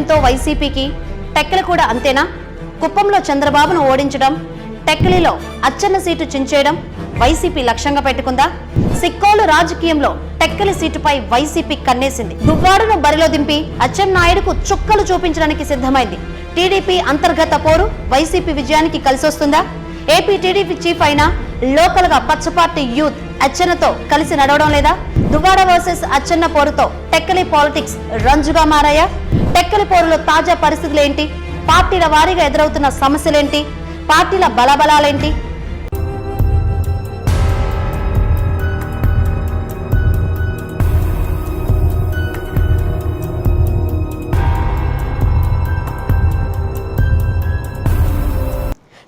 ఎంతో వైసీపీకి టెక్కలి కూడా అంతేనా? కుప్పంలో చంద్రబాబును ఓడించడం టెక్కలిలో అచ్చన్న సీటు చించేయడం వైసీపీ లక్ష్యంగా పెట్టుకుందా? సిక్కోలు రాజకీయంలో టెక్కలి సీటుపై వైసీపీ కన్నేసింది. దువ్వాడను బరిలో దింపి అచ్చెన్నాయుడుకు చుక్కలు చూపించడానికి సిద్ధమైంది. టీడీపీ అంతర్గత పోరు వైసీపీ విజయానికి కలిసొస్తుందా? ఏపీ టీడీపీ చీఫ్ అయిన లోకల్గా పచ్చపార్టీ యూత్ అచ్చెన్నతో కలిసి నడవడం లేదా? దువ్వాడ వర్సెస్ అచ్చెన్న పోరుతో టెక్కలి పాలిటిక్స్ రంజుగా మారాయా? టెక్కలి పోరులో తాజా పరిస్థితులు ఏంటి పార్టీల వారీగా ఎదురవుతున్న సమస్యలేంటి? పార్టీల బలబలాలేంటి?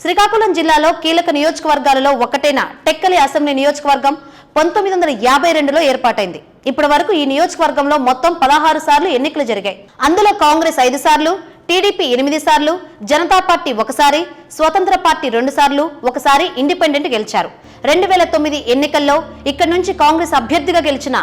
శ్రీకాకుళం జిల్లాలో కీలక నియోజకవర్గాలలో ఒకటైన? టెక్కలి అసెంబ్లీ నియోజకవర్గం పంతొమ్మిది వందల యాభై రెండులో ఏర్పాటైంది. ఇప్పటి వరకు ఈ నియోజకవర్గంలో మొత్తం పదహారు సార్లు ఎన్నికలు జరిగాయి. అందులో కాంగ్రెస్ ఐదు సార్లు టీడీపీ ఎనిమిది సార్లు జనతా పార్టీ ఒకసారి స్వతంత్ర పార్టీ రెండు సార్లు ఒకసారి ఇండిపెండెంట్ గెలిచారు. రెండు వేల తొమ్మిది ఎన్నికల్లో ఇక్కడ నుంచి కాంగ్రెస్ అభ్యర్థిగా గెలిచిన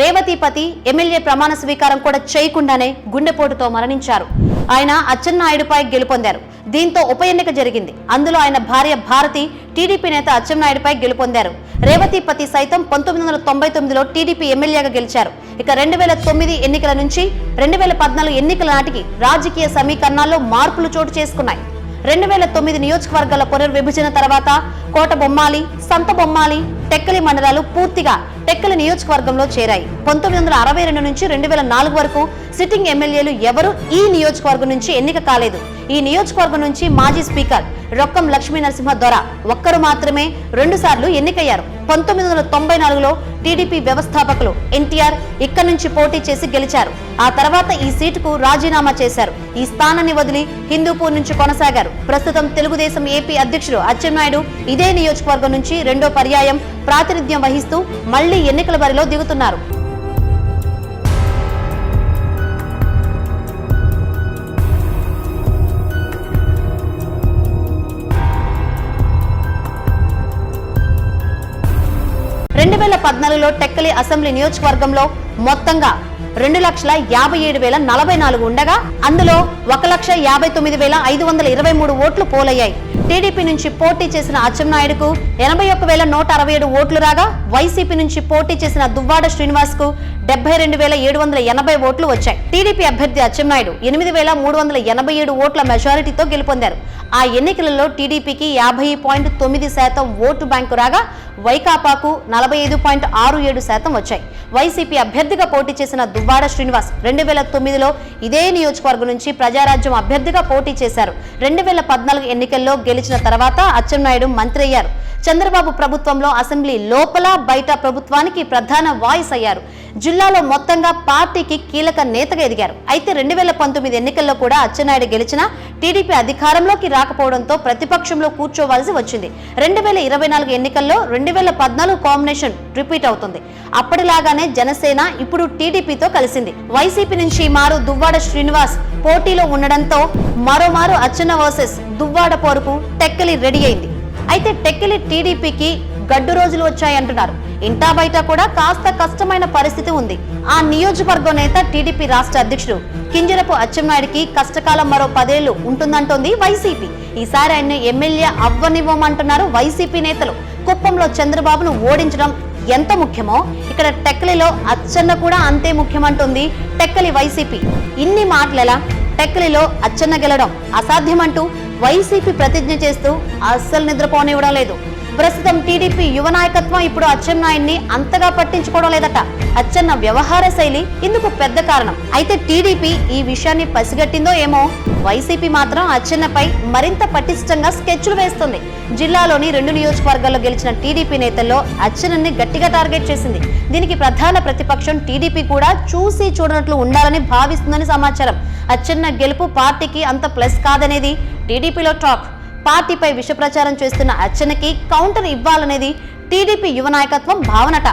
రేవతిపతి ఎమ్మెల్యే ప్రమాణ స్వీకారం కూడా చేయకుండానే గుండెపోటుతో మరణించారు. ఆయన అచ్చెన్నాయుడుపై గెలుపొందారు. దీంతో ఉప ఎన్నిక జరిగింది. అందులో ఆయన భార్య భారతి టీడీపీ నేత అచ్చెన్నాయుడుపై గెలుపొందారు. రేవతిపతి సైతం పంతొమ్మిది వందల తొంభై తొమ్మిదిలో టీడీపీ ఎమ్మెల్యేగా గెలిచారు. ఇక రెండు వేల తొమ్మిది ఎన్నికల నుంచి రెండు వేల పద్నాలుగు ఎన్నికల నాటికి రాజకీయ సమీకరణాల్లో మార్పులు చోటు చేసుకున్నాయి. రెండు వేల తొమ్మిది నియోజకవర్గాల పునర్విభజన తర్వాత కోట బొమ్మాలి సంత బొమ్మాలి టెక్కలి మండలాలు పూర్తిగా టెక్కలి నియోజకవర్గంలో చేరాయి. పంతొమ్మిది వందల అరవై రెండు నుంచి రెండు వేల నాలుగు వరకు సిట్టింగ్ ఎమ్మెల్యేలు ఎవరు ఈ నియోజకవర్గం నుంచి ఎన్నిక కాలేదు. ఈ నియోజకవర్గం నుంచి మాజీ స్పీకర్ రొక్కం లక్ష్మీ నరసింహ దొర ఒక్కరు మాత్రమే రెండు సార్లు ఎన్నికయ్యారు. పంతొమ్మిది వందల తొంభై నాలుగులో టీడీపీ వ్యవస్థాపకులు ఎన్టీఆర్ ఇక్కడి నుంచి పోటీ చేసి గెలిచారు. ఆ తర్వాత ఈ సీటుకు రాజీనామా చేశారు. ఈ స్థానాన్ని వదిలి హిందూపూర్ నుంచి కొనసాగారు. ప్రస్తుతం తెలుగుదేశం ఏపీ అధ్యక్షుడు అచ్చెన్నాయుడు ఇదే నియోజకవర్గం నుంచి రెండో పర్యాయం ప్రాతినిధ్యం వహిస్తూ మళ్ళీ ఎన్నికల బరిలో దిగుతున్నారు. రెండు వేల పద్నాలుగులో టెక్కలి అసెంబ్లీ నియోజకవర్గంలో మొత్తంగా రెండు లక్షల యాభై ఏడు వేల నలభై నాలుగు ఉండగా అందులో ఒక లక్ష యాభై తొమ్మిది వేల ఐదు వందల ఇరవై మూడు ఓట్లు పోలయ్యాయి. టీడీపీ నుంచి పోటీ చేసిన అచ్చెన్నాయుడుకు ఎనభై ఒక్క వేల నూట అరవై ఏడు ఓట్లు రాగా వైసీపీ నుంచి పోటీ చేసిన దువ్వాడ శ్రీనివాస్కు డెబ్బై రెండు వేల ఏడు వందల ఎనభై ఓట్లు వచ్చాయి. టీడీపీ అభ్యర్థి అచ్చెన్నాయుడు ఎనిమిది వేల మూడు వందల ఎనభై ఏడు ఓట్ల మెజారిటీతో గెలుపొందారు. ఆ ఎన్నికలలో టీడీపీకి యాభై పాయింట్ తొమ్మిది శాతం ఓటు బ్యాంకు రాగా వైకాపాకు నలభై ఐదు పాయింట్ ఆరు ఏడు శాతం వచ్చాయి. వైసీపీ అభ్యర్థిగా పోటీ చేసిన దువ్వాడ శ్రీనివాస్ రెండు వేల తొమ్మిదిలో ఇదే నియోజకవర్గం నుంచి ప్రజారాజ్యం అభ్యర్థిగా పోటీ చేశారు. రెండు వేల పద్నాలుగు ఎన్నికల్లో గెలిచిన తర్వాత అచ్చెన్నాయుడు మంత్రి అయ్యారు. చంద్రబాబు ప్రభుత్వంలో అసెంబ్లీ లోపల బయట ప్రభుత్వానికి ప్రధాన వాయిస్ అయ్యారు. జిల్లాలో మొత్తంగా పార్టీకి కీలక నేతగా ఎదిగారు. అయితే రెండు వేల పంతొమ్మిది ఎన్నికల్లో కూడా అచ్చెన్నాయుడు గెలిచిన టీడీపీ అధికారంలోకి రాకపోవడంతో ప్రతిపక్షంలో కూర్చోవాల్సి వచ్చింది. రెండు వేల ఇరవై నాలుగు ఎన్నికల్లో రెండు వేల పద్నాలుగు కాంబినేషన్ రిపీట్ అవుతుంది. అప్పటిలాగానే జనసేన ఇప్పుడు టీడీపీతో కలిసింది. వైసీపీ నుంచి మారు దువ్వాడ శ్రీనివాస్ పోటీలో ఉండడంతో మరోమారు అచ్చెన్న వర్సెస్ దువ్వాడ పోరుకు టెక్కలి రెడీ అయింది. అయితే టెక్కలి టీడీపీకి గడ్డు రోజులు వచ్చాయంటున్నారు. ఇంటా బయట కూడా కాస్త కష్టమైన పరిస్థితి ఉంది. ఆ నియోజకవర్గం నేత టీడీపీ రాష్ట్ర అధ్యక్షుడు కింజరపు అచ్చెన్నాయుడికి కష్టకాలం మరో పదేళ్ళు ఉంటుందంటోంది వైసీపీ. ఈసారి ఆయన ఎమ్మెల్యే అవ్వనివ్వమంటున్నారు వైసీపీ నేతలు. కుప్పంలో చంద్రబాబును ఓడించడం ఎంత ముఖ్యమో? ఇక్కడ టెక్కలిలో అచ్చెన్న కూడా అంతే ముఖ్యమంటుంది టెక్కలి వైసీపీ. ఇన్ని మాటలలా? టెక్కలిలో అచ్చెన్న గెలడం అసాధ్యమంటూ వైసీపీ ప్రతిజ్ఞ చేస్తూ అస్సలు నిద్రపోనివ్వడం లేదు. ప్రస్తుతం టీడీపీ యువ నాయకత్వం ఇప్పుడు అచ్చెన్నాయుడిని అంతగా పట్టించుకోవడం లేదట. అచ్చెన్న వ్యవహార శైలి ఇందుకు పెద్ద కారణం. అయితే టీడీపీ ఈ విషయాన్ని పసిగట్టిందో ఏమో? వైసీపీ మాత్రం అచ్చెన్నపై మరింత పటిష్టంగా స్కెచ్లు వేస్తుంది. జిల్లాలోని రెండు నియోజకవర్గాల్లో గెలిచిన టీడీపీ నేతల్లో అచ్చెన్నని గట్టిగా టార్గెట్ చేసింది. దీనికి ప్రధాన ప్రతిపక్షం టీడీపీ కూడా చూసి చూడనట్లు ఉండాలని భావిస్తుందని సమాచారం. అచ్చెన్న గెలుపు పార్టీకి అంత ప్లస్ కాదనేది టీడీపీలో టాక్. పార్టీపై విష ప్రచారం చేస్తున్న అచ్చెన్నకి కౌంటర్ ఇవ్వాలనేది టీడీపీ యువ నాయకత్వం భావనట.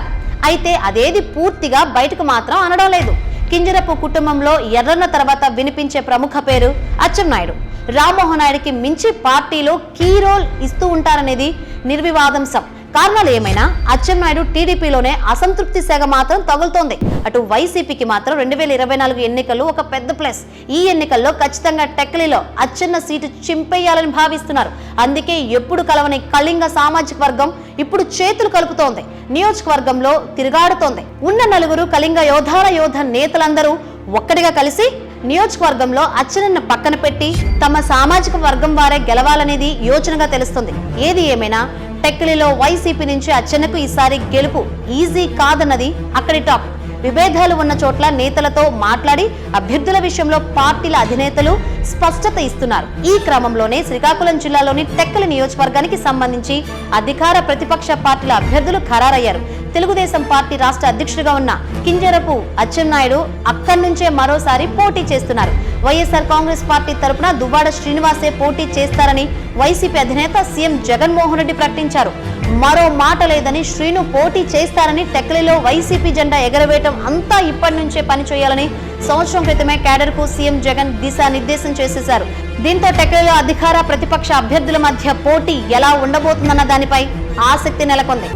అయితే అదేది పూర్తిగా బయటకు మాత్రం అనడం లేదు. కింజరపు కుటుంబంలో ఎర్రన్న తర్వాత వినిపించే ప్రముఖ పేరు అచ్చెన్నాయుడు రామ్మోహన్ నాయుడికి మించి పార్టీలో కీ రోల్ ఇస్తూ ఉంటారనేది నిర్వివాదంశం కారణాలు ఏమైనా? అచ్చెన్నాయుడు టీడీపీలోనే అసంతృప్తి శాఖ మాత్రం తగులుతోంది. అటు వైసీపీకి మాత్రం రెండు వేల ఇరవై నాలుగు ఎన్నికలు ఒక పెద్ద ప్లస్. ఈ ఎన్నికల్లో ఖచ్చితంగా టెక్లీలో అచ్చెన్న సీటు చింపేయాలని భావిస్తున్నారు. అందుకే ఎప్పుడు కలవని కళింగ సామాజిక వర్గం ఇప్పుడు చేతులు కలుపుతోంది. నియోజకవర్గంలో తిరుగాడుతోంది. ఉన్న నలుగురు కళింగ యోధాల యోధ నేతలందరూ ఒక్కటిగా కలిసి నియోజకవర్గంలో అచ్చెన్నను పక్కన పెట్టి తమ సామాజిక వర్గం వారే గెలవాలనేది యోచనగా తెలుస్తుంది. ఏది ఏమైనా టెక్కిలిలో వైసీపీ నుంచి అచ్చెన్నకు ఈసారి గెలుపు ఈజీ కాదన్నది అక్కడి టాప్ విభేదాలు ఉన్న చోట్ల నేతలతో మాట్లాడి అభ్యర్థుల విషయంలో పార్టీల అధినేతలు స్పష్టత ఇస్తున్నారు. ఈ క్రమంలోనే శ్రీకాకుళం జిల్లాలోని టెక్కలి నియోజకవర్గానికి సంబంధించి అధికార ప్రతిపక్ష పార్టీల అభ్యర్థులు ఖరారయ్యారు. తెలుగుదేశం పార్టీ రాష్ట్ర అధ్యక్షుడిగా ఉన్న కింజరపు అచ్చెన్నాయుడు అక్కడి నుంచే మరోసారి పోటీ చేస్తున్నారు. వైఎస్ఆర్ కాంగ్రెస్ పార్టీ తరపున దువ్వాడ శ్రీనివాసే పోటీ చేస్తారని వైసీపీ అధినేత సీఎం జగన్మోహన్ రెడ్డి ప్రకటించారు. మరో మాట లేదని శ్రీను పోటీ చేస్తారని టెక్లీలో వైసీపీ జెండా ఎగరవేయటం అంతా ఇప్పటి నుంచే పని చేయాలని సంవత్సరం క్రితమే కేడర్కు సీఎం జగన్ దిశానిర్దేశం చేసేశారు. దీంతో టెక్లీలో అధికార ప్రతిపక్ష అభ్యర్థుల మధ్య పోటీ ఎలా ఉండబోతుందన్న దానిపై ఆసక్తి నెలకొంది.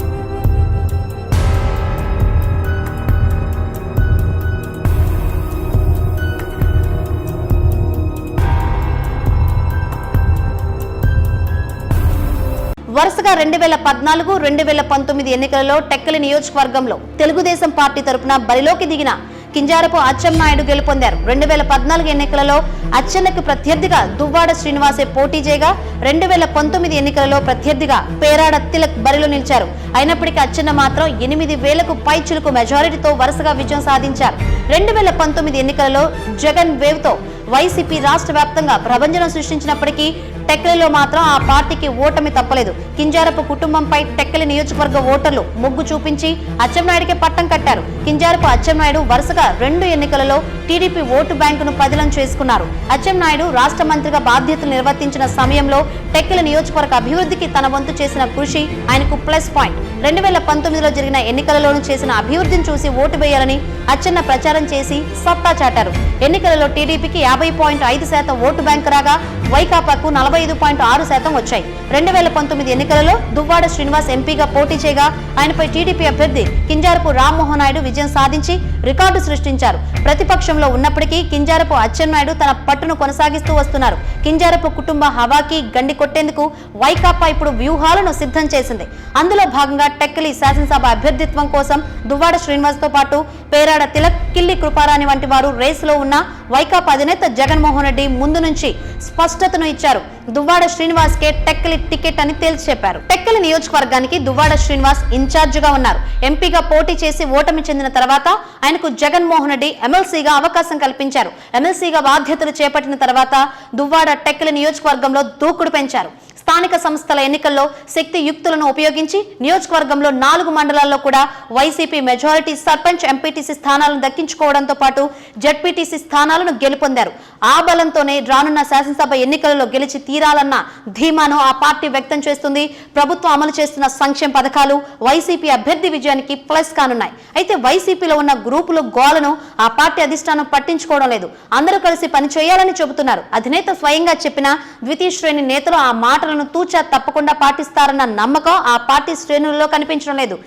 వరుసగా రెండు వేల పద్నాలుగు రెండు వేల పంతొమ్మిది ఎన్నికలలో టెక్కలి నియోజకవర్గంలో తెలుగుదేశం పార్టీ తరపున బరిలోకి దిగిన కింజారపు అచ్చెన్నాయుడు గెలుపొందారు. రెండు వేల పద్నాలుగు ఎన్నికలలో అచ్చెన్నకు ప్రత్యర్థిగా దువ్వాడ శ్రీనివాసే పోటీ చేయగా రెండు వేల పంతొమ్మిది ఎన్నికలలో ప్రత్యర్థిగా పేరాడ తిలక్ బరిలో నిలిచారు. అయినప్పటికీ అచ్చెన్న మాత్రం ఎనిమిది వేలకు పైచులకు మెజారిటీతో వరుసగా విజయం సాధించారు. రెండు వేల పంతొమ్మిది ఎన్నికలలో జగన్ వేవ్తో వైసీపీ రాష్ట్ర వ్యాప్తంగా ప్రభంజనం సృష్టించినప్పటికీ టెక్కలిలో మాత్రం ఆ పార్టీకి ఓటమి తప్పలేదు. కింజారపు కుటుంబంపై టెక్కలి నియోజకవర్గ ఓటర్లు మొగ్గు చూపించి అచ్చెన్నాయుడికి పట్టం కట్టారు. కింజారపు అచ్చెన్నాయుడు వరుసగా రెండు ఎన్నికలలో టీడీపీ ఓటు బ్యాంకును పదిలం చేసుకున్నారు. అచ్చెన్నాయుడు రాష్ట్ర మంత్రిగా బాధ్యతలు నిర్వర్తించిన సమయంలో టెక్కలి నియోజకవర్గ అభివృద్ధికి తన వంతు చేసిన కృషి ఆయనకు ప్లస్ పాయింట్. రెండు వేల పంతొమ్మిదిలో జరిగిన ఎన్నికలలోనూ చేసిన అభివృద్ధిని చూసి ఓటు వేయాలని అచ్చెన్న ప్రచారం చేసి సత్తా చాటారు. ఎన్నికలలో టీడీపీకి యాభై పాయింట్ ఐదు శాతం ఓటు బ్యాంకు రాగా వైకాపాకు నలభై ఐదు పాయింట్ ఆరు శాతం వచ్చాయి. రెండు వేల పంతొమ్మిది ఎన్నికలలో దువ్వాడ శ్రీనివాస్ ఎంపీగా పోటీ చేయగా ఆయనపై టీడీపీ అభ్యర్థి కింజారపు రామ్మోహన్ నాయుడు విజయం సాధించి రికార్డు సృష్టించారు. ప్రతిపక్షంలో ఉన్నప్పటికీ కింజారపు అచ్చెన్నాయుడు తన పట్టును కొనసాగిస్తూ వస్తున్నారు. కింజారపు కుటుంబ హవాకి గండి కొట్టేందుకు వైకాపా ఇప్పుడు వ్యూహాలను సిద్ధం చేసింది. అందులో భాగంగా టెక్కలి శాసనసభ అభ్యర్థిత్వం కోసం దువ్వాడ శ్రీనివాస్తో పాటు పేరాడ తిలక్ కిల్లి కృపారాణి వంటి వారు రేసులో ఉన్న వైకాపా అధినేత జగన్మోహన్ రెడ్డి ముందు నుంచి స్పష్టతను ఇచ్చారు. దువ్వాడ శ్రీనివాస్ కే టెక్కలి టికెట్ అని తేల్చి చెప్పారు టెక్కలి నియోజకవర్గానికి దువ్వాడ శ్రీనివాస్ ఇన్ఛార్జిగా ఉన్నారు. ఎంపీగా పోటీ చేసి ఓటమి చెందిన తర్వాత ఆయనకు జగన్మోహన్ రెడ్డి ఎమ్మెల్సీగా అవకాశం కల్పించారు. ఎమ్మెల్సీగా బాధ్యతలు చేపట్టిన తర్వాత దువ్వాడ టెక్కలి నియోజకవర్గంలో దూకుడు పెంచారు. స్థానిక సంస్థల ఎన్నికల్లో శక్తి యుక్తులను ఉపయోగించి నియోజకవర్గంలో నాలుగు మండలాల్లో కూడా వైసీపీ మెజారిటీ సర్పంచ్ ఎంపీటీసీ స్థానాలను దక్కించుకోవడంతో పాటు జడ్పీటీసీ స్థానాలను గెలుపొందారు. ఆ బలంతోనే రానున్న శాసనసభ ఎన్నికలలో గెలిచి తీరాలన్న ధీమాను ఆ పార్టీ వ్యక్తం చేస్తుంది. ప్రభుత్వం అమలు చేస్తున్న సంక్షేమ పథకాలు వైసీపీ అభ్యర్థి విజయానికి ప్లస్ కానున్నాయి. అయితే వైసీపీలో ఉన్న గ్రూపులు గోలను ఆ పార్టీ అధిష్టానం పట్టించుకోవడం లేదు. అందరూ కలిసి పని చేయాలని చెబుతున్నారు. అధినేత స్వయంగా చెప్పిన ద్వితీయ శ్రేణి నేతలు ఆ మాటలను తూచా తప్పకుండా పాటిస్తారన్న నమ్మకం ఆ పార్టీ శ్రేణుల్లో కనిపించడం లేదు.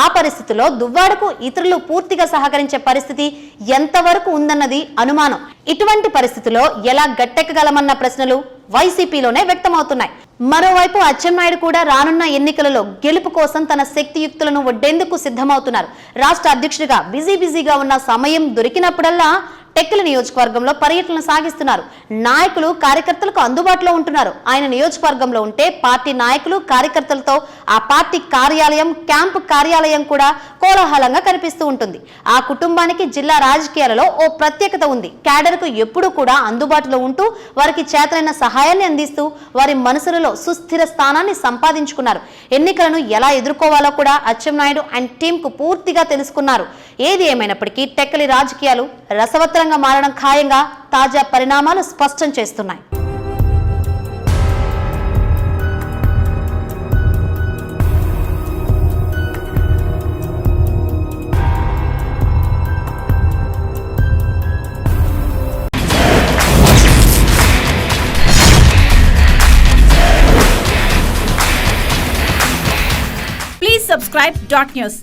ఆ పరిస్థితిలో దువ్వాడకు ఇతరులు పూర్తిగా సహకరించే పరిస్థితి ఎంతవరకు ఉందన్నది అనుమానం. ఇటువంటి పరిస్థితుల్లో ఎలా గట్టెక్కగలమన్న ప్రశ్నలు వైసీపీలోనే వ్యక్తమవుతున్నాయి. మరోవైపు అచ్చెన్నాయుడు కూడా రానున్న ఎన్నికలలో గెలుపు కోసం తన శక్తియుక్తులను ఒడ్డేందుకు సిద్ధమవుతున్నారు. రాష్ట్ర అధ్యక్షుడిగా బిజీ బిజీగా ఉన్న సమయం దొరికినప్పుడల్లా టెక్కలి నియోజకవర్గంలో పర్యటనలు సాగిస్తున్నారు. నాయకులు కార్యకర్తలకు అందుబాటులో ఉంటున్నారు. ఆయన నియోజకవర్గంలో ఉంటే పార్టీ నాయకులు కార్యకర్తలతో ఆ పార్టీ కార్యాలయం క్యాంపు కార్యాలయం కూడా కోలాహలంగా కనిపిస్తూ ఉంటుంది. ఆ కుటుంబానికి జిల్లా రాజకీయాలలో ఓ ప్రత్యేకత ఉంది. క్యాడర్కు ఎప్పుడూ కూడా అందుబాటులో ఉంటూ వారికి చేతనైన సహాయాన్ని అందిస్తూ వారి మనసులలో సుస్థిర స్థానాన్ని సంపాదించుకున్నారు. ఎన్నికలను ఎలా ఎదుర్కోవాలో కూడా అచ్చెన్నాయుడు అండ్ టీంకు పూర్తిగా తెలుసుకున్నారు. ఏది ఏమైనప్పటికీ టెక్కలి రాజకీయాలు రసవత్తరంగా కేంద్రంగా మారడం ఖాయంగా తాజా పరిణామాలు స్పష్టం చేస్తున్నాయి Please subscribe dot news.